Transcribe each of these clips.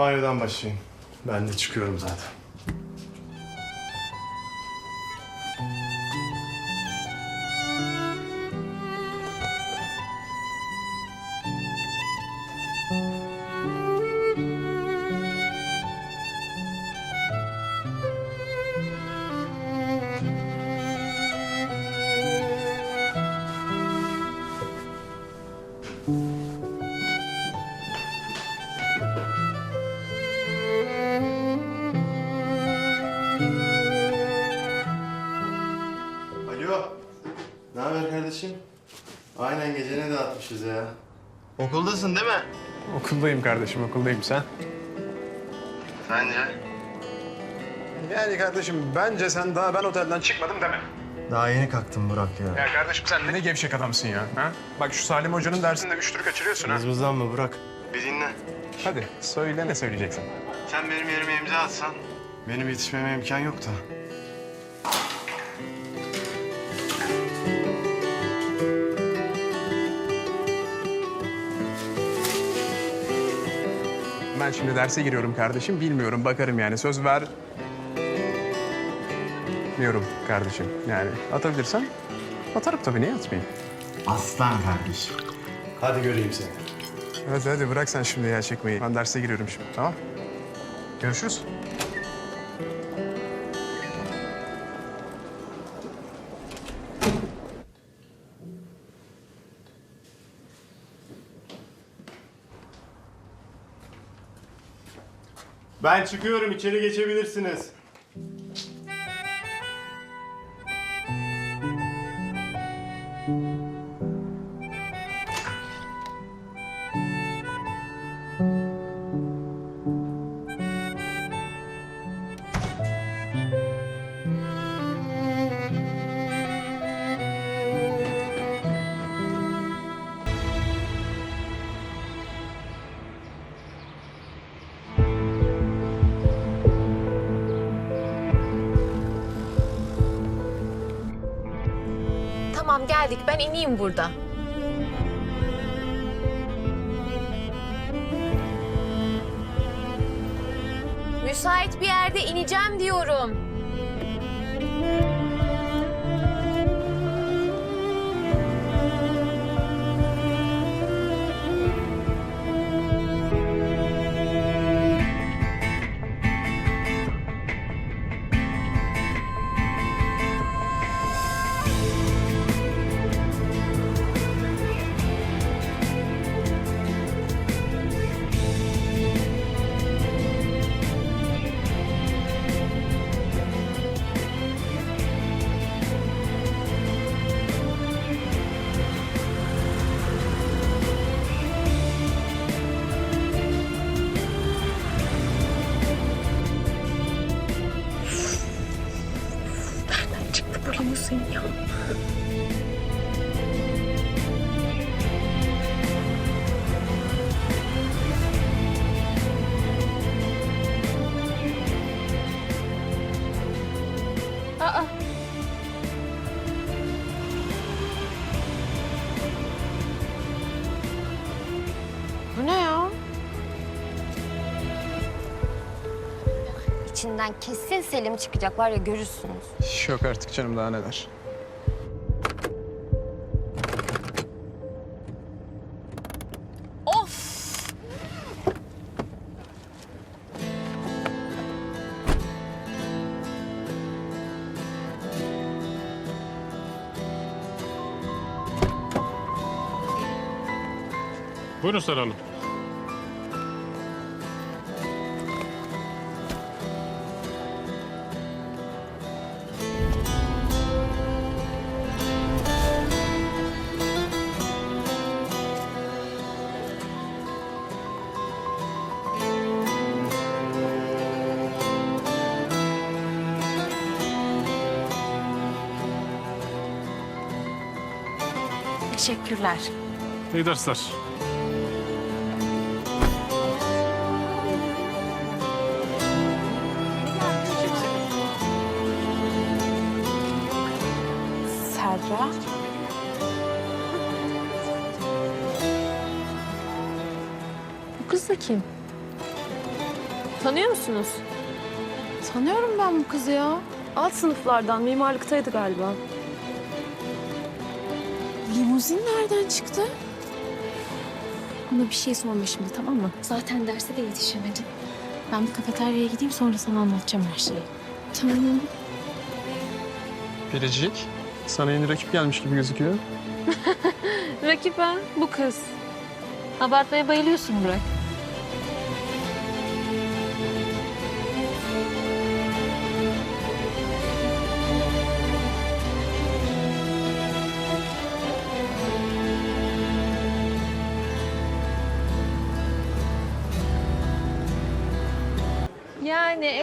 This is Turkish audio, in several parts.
Banyodan başlayın. Ben de çıkıyorum zaten. Alo. Ne haber kardeşim? Aynen gecene dağıtmışız ya. Okuldasın değil mi? Okuldayım kardeşim, okuldayım sen. Sence? Yani kardeşim bence sen daha ben otelden çıkmadım deme. Daha yeni kalktım Burak ya. Ya kardeşim sen ne gevşek adamsın ya. Ha? Bak şu Salim Hoca'nın dersinde üç tür kaçırıyorsun ha. Mızmızlanma Burak. Bir dinle. Hadi söyle ne söyleyeceksin. Sen benim yerime imza atsan benim yetişmeme imkan yok da. Ben şimdi derse giriyorum kardeşim. Bilmiyorum bakarım yani söz ver. Diyorum kardeşim yani atabilirsem atarım tabii niye atmayayım? Aslan kardeşim. Hadi göreyim seni. Hadi hadi bırak sen şimdi ya çekmeyi. Ben derse giriyorum şimdi tamam. Görüşürüz. Ben çıkıyorum içeri geçebilirsiniz. Tamam geldik ben ineyim burada. Müsait bir yerde ineceğim diyorum. İçinden kesin Selim çıkacak var ya görürsünüz. Yok artık canım daha neler. Of! Buyurun Sarı Hanım. Teşekkürler. İyi dersler. Serra. Bu kız da kim? Tanıyor musunuz? Tanıyorum ben bu kızı ya. Alt sınıflardan mimarlıktaydı galiba. Limuzin nereden çıktı? Ona bir şey sorma şimdi tamam mı? Zaten derse de yetişemedim. Ben bir kafeteryaya gideyim sonra sana anlatacağım her şeyi. Tamam. Biricik, sana yeni rakip gelmiş gibi gözüküyor. Rakip ha, bu kız. Abartmaya bayılıyorsun Burak.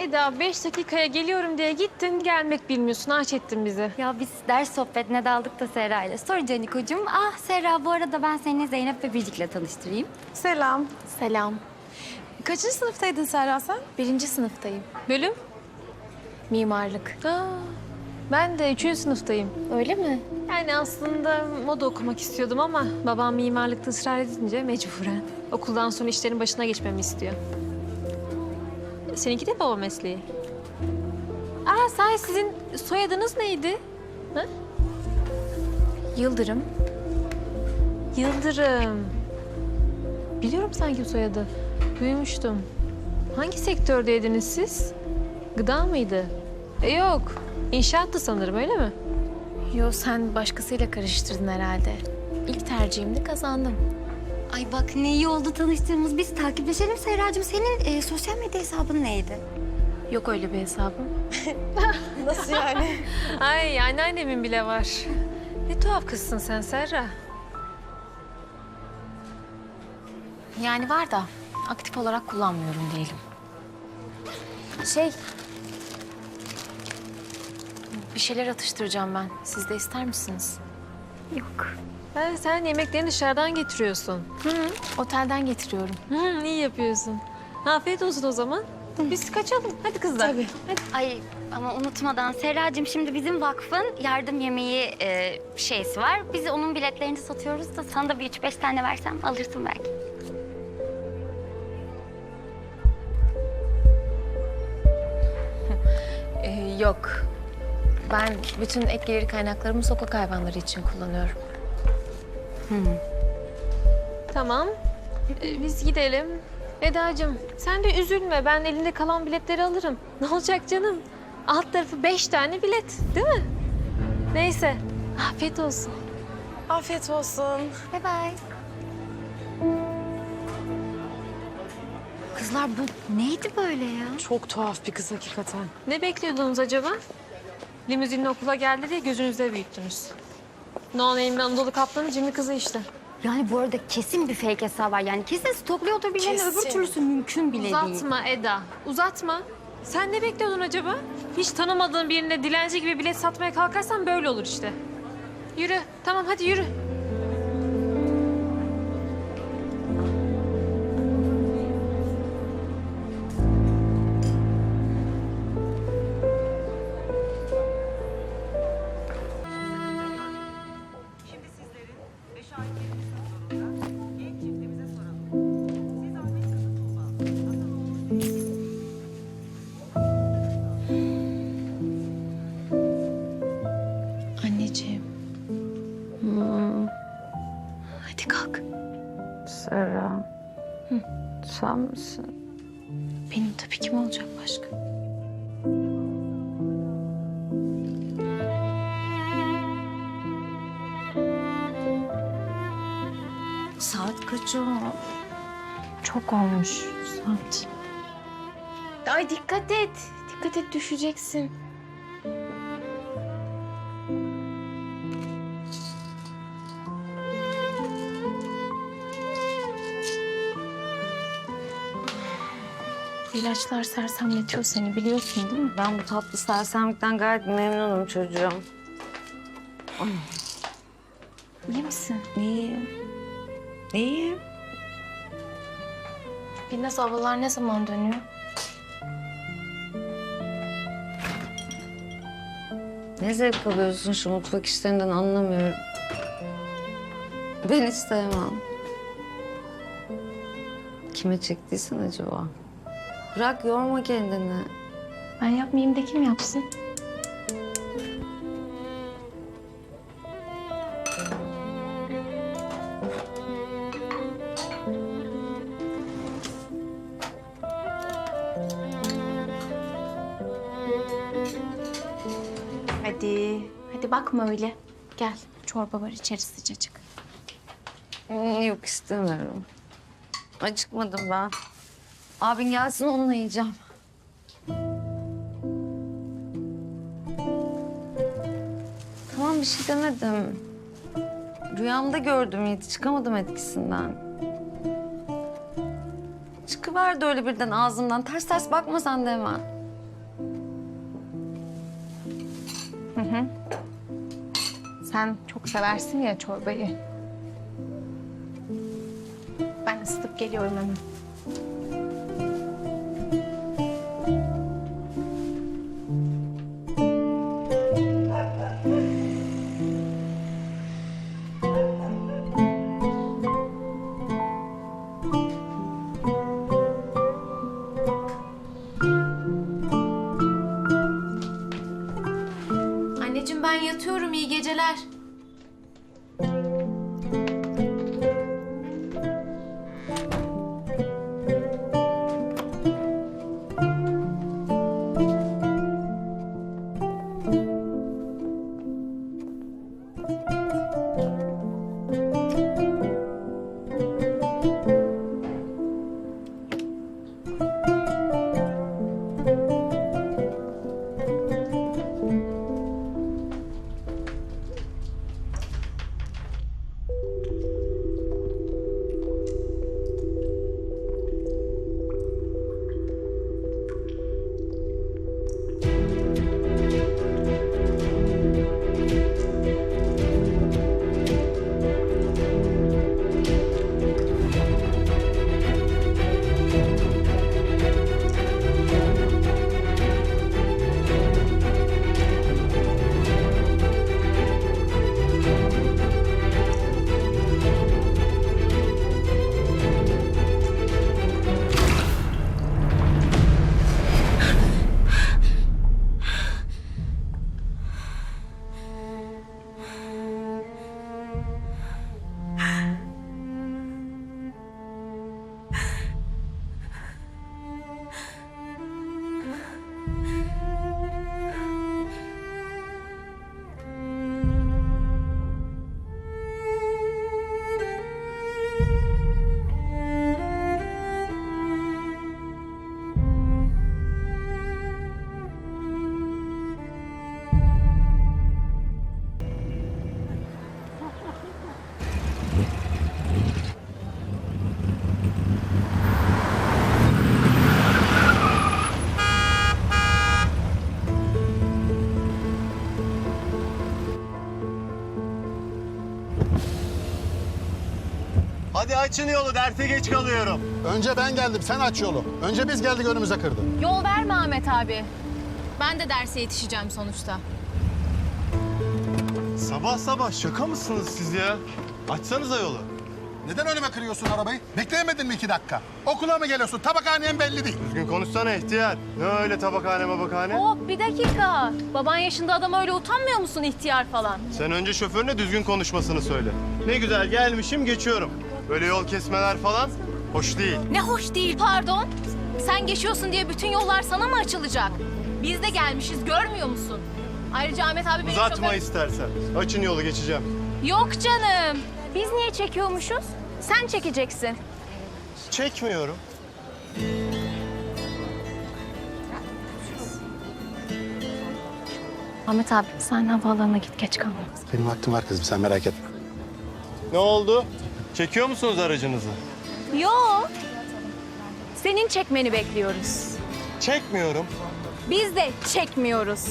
Eda beş dakikaya geliyorum diye gittin gelmek bilmiyorsun. Aç ettin bizi. Ya biz ders sohbetine daldık da Serra ile. Sonra Canikocuğum. Ah Serra bu arada ben seni Zeynep ve Biricik'le tanıştırayım. Selam. Selam. Kaçıncı sınıftaydın Serra sen? Birinci sınıftayım. Bölüm? Mimarlık. Aa, ben de üçüncü sınıftayım. Öyle mi? Yani aslında moda okumak istiyordum ama babam mimarlıkta ısrar edince mecburen. Okuldan sonra işlerin başına geçmemi istiyor. Seninki de baba mesleği. Aa sahi sizin soyadınız neydi? Yıldırım. Yıldırım. Biliyorum sanki bu soyadı. Duymuştum. Hangi sektördeydiniz siz? Gıda mıydı? E, yok. İnşaattı sanırım öyle mi? Yo sen başkasıyla karıştırdın herhalde. İlk tercihimde kazandım. Ay bak ne iyi oldu tanıştığımız. Biz takipleşelim Serracığım. Senin e, sosyal medya hesabın neydi? Yok öyle bir hesabım. Ay anneannemin bile var. Ne tuhaf kızsın sen Serra. Yani var da aktif olarak kullanmıyorum diyelim. Şey... Bir şeyler atıştıracağım ben. Siz de ister misiniz? Yok. Ha, sen yemeklerini dışarıdan getiriyorsun. Otelden getiriyorum. Hı, iyi yapıyorsun. Afiyet olsun o zaman. Biz kaçalım. Hadi kızlar. Tabii. Ay ama unutmadan Serracığım şimdi bizim vakfın yardım yemeği e, şeysi var. Biz onun biletlerini satıyoruz da sana da bir üç beş tane versem alırsın belki. Ee, yok. Ben bütün ek gelir kaynaklarımı sokak hayvanları için kullanıyorum. Tamam. Ee, biz gidelim. Eda'cığım sen de üzülme. Ben elinde kalan biletleri alırım. Ne olacak canım? Alt tarafı beş tane bilet değil mi? Neyse. Afiyet olsun. Afiyet olsun. Bye bye. Kızlar bu neydi böyle ya? Çok tuhaf bir kız hakikaten. Ne bekliyordunuz acaba? Limuzinle okula geldi diye gözünüzde büyüttünüz. No Name'li Anadolu Kaplan'ın cimri kızı işte. Yani bu arada kesin bir fake hesabı var. Yani kesin stokluyordur birilerini. Öbür türlüsü mümkün bile değil. Uzatma Eda, uzatma. Sen ne bekliyordun acaba? Hiç tanımadığın birine dilenci gibi bilet satmaya kalkarsan böyle olur işte. Yürü, tamam hadi yürü. Sen misin? Benim tabii kim olacak başka? Saat kaç oldu? Çok olmuş saat. Ay dikkat et. Dikkat et düşeceksin. İlaçlar sersemletiyor seni biliyorsun değil mi? Ben bu tatlı sersemlikten gayet memnunum çocuğum. İyi misin? İyiyim. İyiyim. Binnaz ablalar ne zaman dönüyor? Ne zevk alıyorsun şu mutfak işlerinden anlamıyorum. Ben hiç sevmem. Kime çektiysen acaba? Bırak yorma kendini. Ben yapmayayım da kim yapsın? Hadi. Hadi bakma öyle. Gel. Çorba var içeri sıcacık. Yok istemiyorum. Acıkmadım ben. Abin gelsin onunla yiyeceğim. Tamam bir şey demedim. Rüyamda gördüm Yiğit'i. Çıkamadım etkisinden. Çıkıverdi öyle birden ağzımdan. Ters ters bakma sen de hemen. Sen çok seversin ya çorbayı. Ben ısıtıp geliyorum hemen. Hadi açın yolu derse geç kalıyorum. Önce ben geldim, sen aç yolu. Önce biz geldik önümüze kırdın. Yol verme Ahmet abi. Ben de derse yetişeceğim sonuçta. Sabah sabah şaka mısınız siz ya? Açsanıza yolu. Neden önüme kırıyorsun arabayı? Bekleyemedin mi iki dakika? Okula mı geliyorsun? Tabakhanen belli değil. Düzgün konuşsana ihtiyar. Ne öyle tabakhane mabakhane? Hop bir dakika. Baban yaşında adam öyle utanmıyor musun ihtiyar falan? Sen önce şoförüne düzgün konuşmasını söyle. Ne güzel gelmişim geçiyorum. Böyle yol kesmeler falan hoş değil. Ne hoş değil pardon. Sen geçiyorsun diye bütün yollar sana mı açılacak? Biz de gelmişiz görmüyor musun? Ayrıca Ahmet abi benim Uzatma şoför- istersen. Açın yolu geçeceğim. Yok canım. Biz niye çekiyormuşuz? Sen çekeceksin. Çekmiyorum. Ahmet abi sen havaalanına git geç kalma. Benim vaktim var kızım, sen merak etme. Ne oldu? Çekiyor musunuz aracınızı? Yo. Senin çekmeni bekliyoruz. Çekmiyorum. Biz de çekmiyoruz.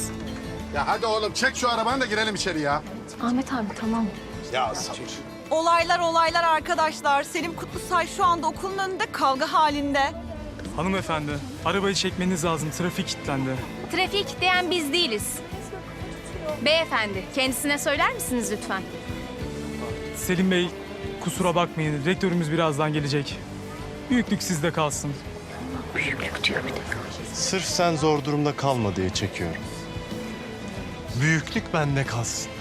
Ya hadi oğlum çek şu arabanı da girelim içeri ya. Ahmet abi tamam. Ya sabır. Olaylar olaylar arkadaşlar. Selim Kutlusay şu anda okulun önünde kavga halinde. Hanımefendi, arabayı çekmeniz lazım. Trafik kilitlendi. Trafiği kilitleyen biz değiliz. Beyefendi, kendisine söyler misiniz lütfen? Selim Bey, kusura bakmayın. Rektörümüz birazdan gelecek. Büyüklük sizde kalsın. Büyüklük diyor bir de. Sırf sen zor durumda kalma diye çekiyorum. Büyüklük bende kalsın.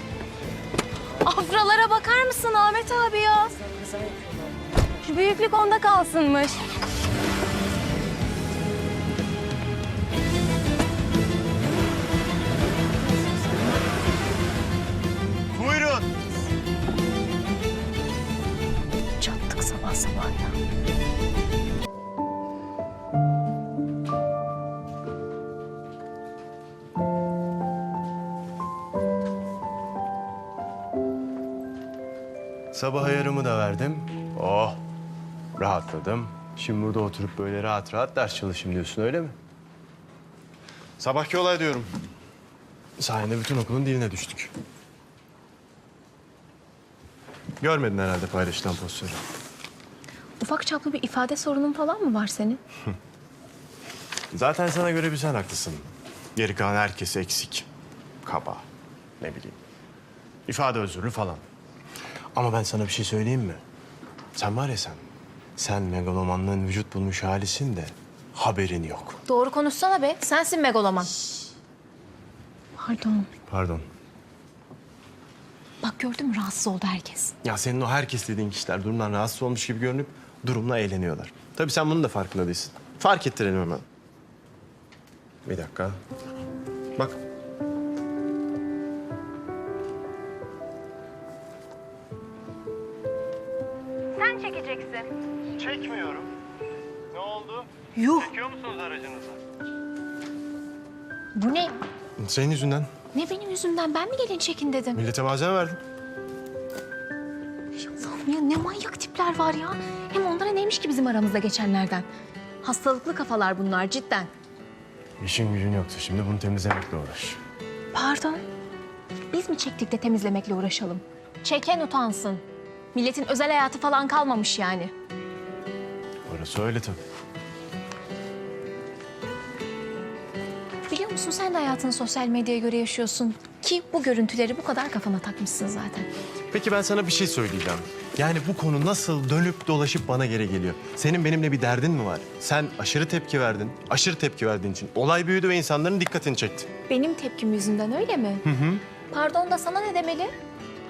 Afralara bakar mısın Ahmet abi ya? Şu büyüklük onda kalsınmış. Sabah ayarımı da verdim. Oh, rahatladım. Şimdi burada oturup böyle rahat rahat ders çalışayım diyorsun öyle mi? Sabahki olay diyorum. Sayende bütün okulun diline düştük. Görmedin herhalde paylaşılan posteri. Ufak çaplı bir ifade sorunun falan mı var senin? Zaten sana göre bir sen haklısın. Geri kalan herkes eksik. Kaba, ne bileyim. İfade özürlü falan. Ama ben sana bir şey söyleyeyim mi? Sen var ya sen, sen megalomanlığın vücut bulmuş halisin de haberin yok. Doğru konuşsana be. Sensin megaloman. Pardon. Pardon. Bak gördün mü rahatsız oldu herkes. Ya senin o herkes dediğin kişiler durumdan rahatsız olmuş gibi görünüp durumla eğleniyorlar. Tabii sen bunun da farkında değilsin. Fark ettirelim hemen. Bir dakika. Bak. Yuh. Çekiyor musunuz aracınızı? Bu ne? Senin yüzünden. Ne benim yüzümden ben mi gelin çekin dedim. Millete malzeme verdin. Allah'ım ya ne manyak tipler var ya. Hem onlara neymiş ki bizim aramızda geçenlerden. Hastalıklı kafalar bunlar cidden. İşin gücün yoktu. Şimdi bunu temizlemekle uğraş. Pardon. Biz mi çektik de temizlemekle uğraşalım? Çeken utansın. Milletin özel hayatı falan kalmamış yani. Orası öyle tabii. Biliyor musun sen de hayatını sosyal medyaya göre yaşıyorsun. Ki bu görüntüleri bu kadar kafana takmışsın zaten. Peki ben sana bir şey söyleyeceğim. Yani bu konu nasıl dönüp dolaşıp bana geri geliyor? Senin benimle bir derdin mi var? Sen aşırı tepki verdin. Aşırı tepki verdiğin için olay büyüdü ve insanların dikkatini çekti. Benim tepkim yüzünden öyle mi? Hı hı. Pardon da sana ne demeli?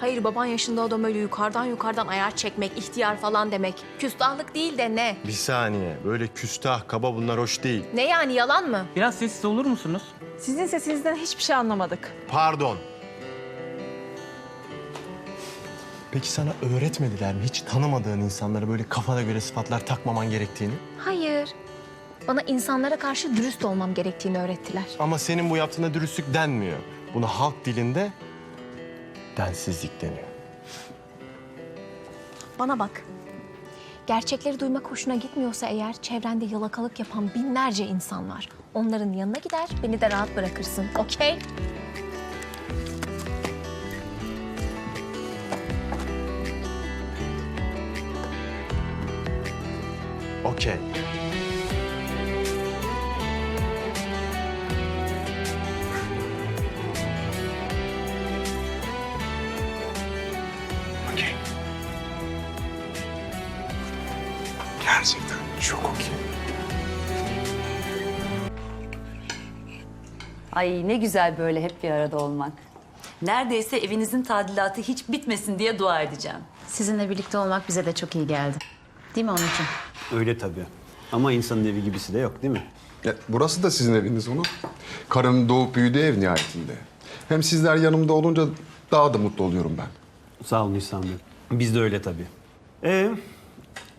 Hayır baban yaşında adam öyle yukarıdan yukarıdan ayar çekmek, ihtiyar falan demek. Küstahlık değil de ne? Bir saniye. Böyle küstah, kaba bunlar hoş değil. Ne yani yalan mı? Biraz sessiz olur musunuz? Sizin sesinizden hiçbir şey anlamadık. Pardon. Peki sana öğretmediler mi hiç tanımadığın insanlara böyle kafana göre sıfatlar takmaman gerektiğini? Hayır. Bana insanlara karşı dürüst olmam gerektiğini öğrettiler. Ama senin bu yaptığına dürüstlük denmiyor. Buna halk dilinde densizlik deniyor. Bana bak. Gerçekleri duymak hoşuna gitmiyorsa eğer çevrende yalakalık yapan binlerce insan var. Onların yanına gider, beni de rahat bırakırsın. Okey. Okey. Ay ne güzel böyle hep bir arada olmak. Neredeyse evinizin tadilatı hiç bitmesin diye dua edeceğim. Sizinle birlikte olmak bize de çok iyi geldi. Değil mi Onurcuğum? Öyle tabii. Ama insanın evi gibisi de yok değil mi? Ya, burası da sizin eviniz Onur. Karım doğup büyüdü ev nihayetinde. Hem sizler yanımda olunca daha da mutlu oluyorum ben. Sağ olun İhsan Bey. Biz de öyle tabii. Ee,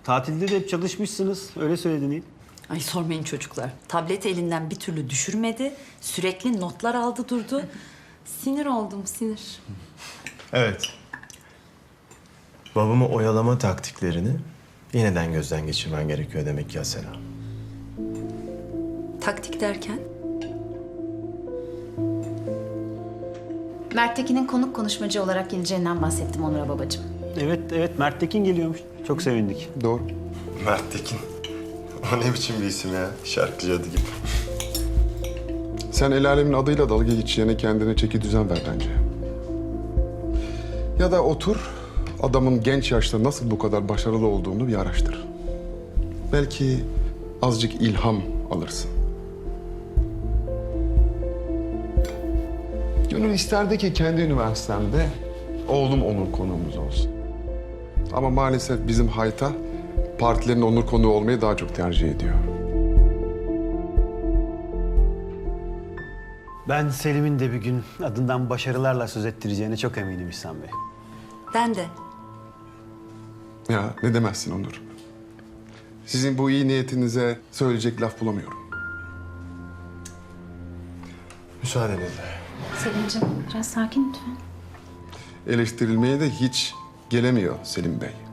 tatilde de hep çalışmışsınız. Öyle söyledin İyi. Ay sormayın çocuklar. Tableti elinden bir türlü düşürmedi. Sürekli notlar aldı durdu. Sinir oldum sinir. Evet. Babamı oyalama taktiklerini yeniden gözden geçirmen gerekiyor demek ki Asena. Taktik derken? Mert Tekin'in konuk konuşmacı olarak geleceğinden bahsettim Onur'a babacığım. Evet, evet. Mert Tekin geliyormuş. Çok sevindik. Doğru. Mert Tekin. O ne biçim bir isim ya? Şarkıcı adı gibi. Sen el alemin adıyla dalga geçeceğine kendine çeki düzen ver bence. Ya da otur, adamın genç yaşta nasıl bu kadar başarılı olduğunu bir araştır. Belki azıcık ilham alırsın. Gönül isterdi ki kendi üniversitemde oğlum onur konuğumuz olsun. Ama maalesef bizim hayta partilerin onur konuğu olmayı daha çok tercih ediyor. Ben Selim'in de bir gün adından başarılarla söz ettireceğine çok eminim İhsan Bey. Ben de. Ya ne demezsin Onur. Sizin bu iyi niyetinize söyleyecek laf bulamıyorum. Müsaadenizle. Selim'ciğim biraz sakin lütfen. Eleştirilmeye de hiç gelemiyor Selim Bey.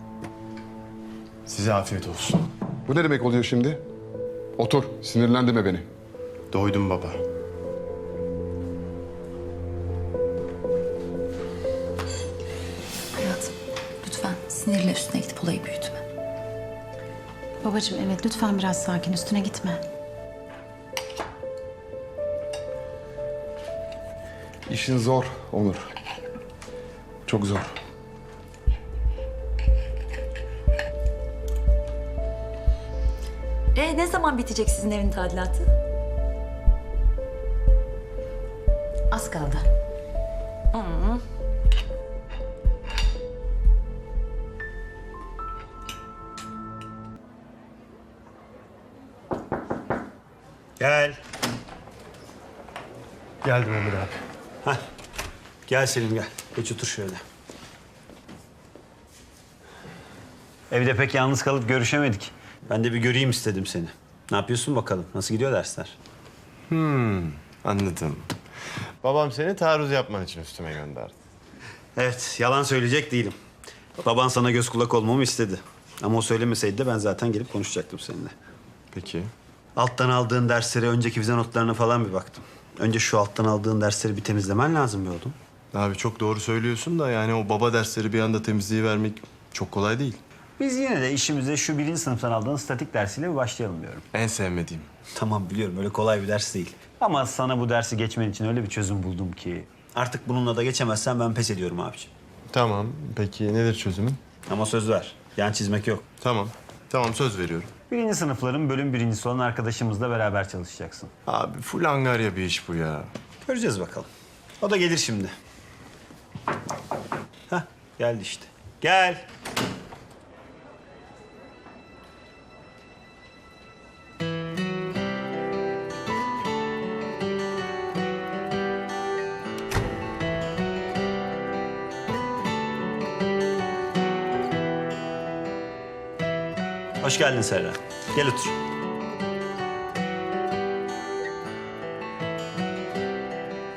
Size afiyet olsun. Bu ne demek oluyor şimdi? Otur, sinirlendirme beni. Doydum baba. Hayatım lütfen sinirle üstüne gidip olayı büyütme. Babacığım evet lütfen biraz sakin üstüne gitme. İşin zor Onur. Çok zor. E ne zaman bitecek sizin evin tadilatı? Az kaldı. Gel. Geldim Emir abi. Gel Selim gel. Geç otur şöyle. Evde pek yalnız kalıp görüşemedik. Ben de bir göreyim istedim seni. Ne yapıyorsun bakalım? Nasıl gidiyor dersler? Anladım. Babam seni taarruz yapman için üstüme gönderdi. Evet, yalan söyleyecek değilim. Baban sana göz kulak olmamı istedi. Ama o söylemeseydi de ben zaten gelip konuşacaktım seninle. Peki. Alttan aldığın derslere, önceki vize notlarına falan bir baktım. Önce şu alttan aldığın dersleri bir temizlemen lazım bir oğlum. Abi çok doğru söylüyorsun da yani o baba dersleri bir anda temizliği vermek çok kolay değil. Biz yine de işimize şu birinci sınıftan aldığın statik dersiyle bir başlayalım diyorum. En sevmediğim. Tamam biliyorum öyle kolay bir ders değil. Ama sana bu dersi geçmen için öyle bir çözüm buldum ki... Artık bununla da geçemezsen ben pes ediyorum abiciğim. Tamam. Peki nedir çözümün? Ama söz ver. Yan çizmek yok. Tamam. Tamam söz veriyorum. Birinci sınıfların bölüm birincisi olan arkadaşımızla beraber çalışacaksın. Abi full angarya bir iş bu ya. Göreceğiz bakalım. O da gelir şimdi. Hah geldi işte. Gel. Hoş geldin Serra. Gel otur.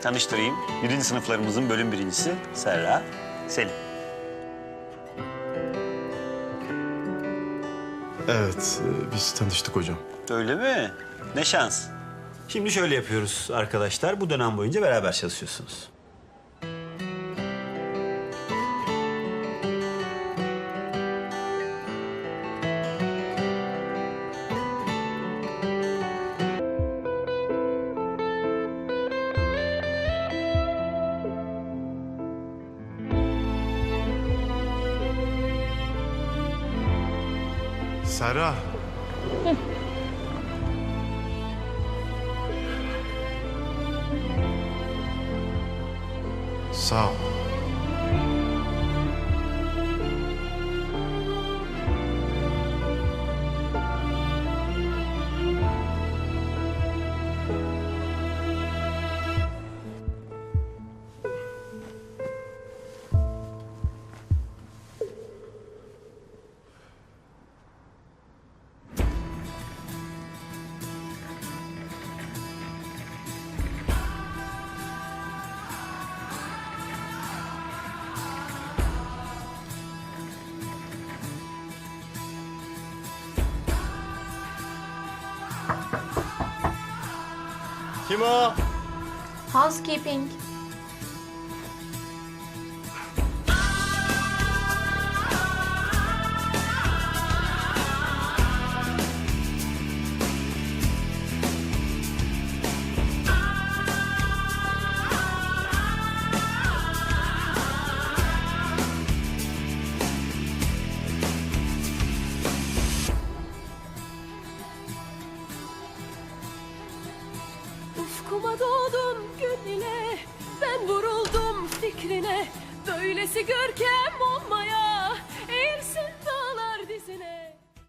Tanıştırayım. Birinci sınıflarımızın bölüm birincisi Serra, Selim. Evet. e, Biz tanıştık hocam. Öyle mi? Ne şans. Şimdi şöyle yapıyoruz arkadaşlar. Bu dönem boyunca beraber çalışıyorsunuz. Serra. Sağ ol. Kim o? Housekeeping.